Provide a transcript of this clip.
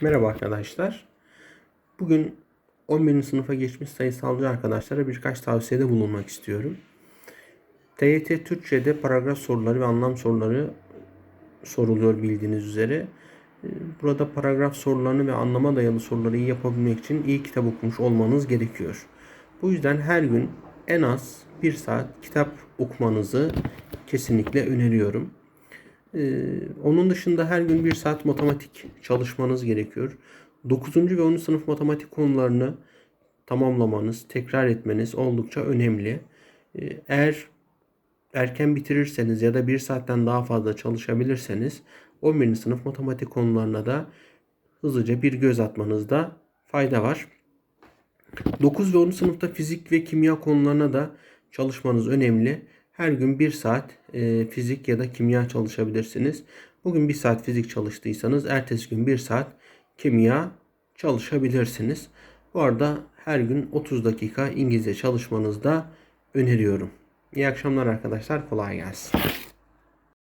Merhaba arkadaşlar. Bugün 11. sınıfa geçmiş sayısalcı arkadaşlara birkaç tavsiyede bulunmak istiyorum. TYT Türkçe'de paragraf soruları ve anlam soruları soruluyor bildiğiniz üzere. Ee, Burada paragraf sorularını ve anlama dayalı soruları iyi yapabilmek için iyi kitap okumuş olmanız gerekiyor. Bu yüzden her gün en az bir saat kitap okumanızı kesinlikle öneriyorum. Ee, onun dışında her gün bir saat matematik çalışmanız gerekiyor. 9. ve 10. sınıf matematik konularını tamamlamanız, tekrar etmeniz oldukça önemli. Ee, eğer erken bitirirseniz ya da bir saatten daha fazla çalışabilirseniz 11. sınıf matematik konularına da hızlıca bir göz atmanızda fayda var. 9 ve 10. sınıfta fizik ve kimya konularına da çalışmanız önemli. Her gün 1 saat e, fizik ya da kimya çalışabilirsiniz. Bugün 1 saat fizik çalıştıysanız ertesi gün 1 saat kimya çalışabilirsiniz. Bu arada her gün 30 dakika İngilizce çalışmanızı da öneriyorum. İyi akşamlar arkadaşlar. Kolay gelsin.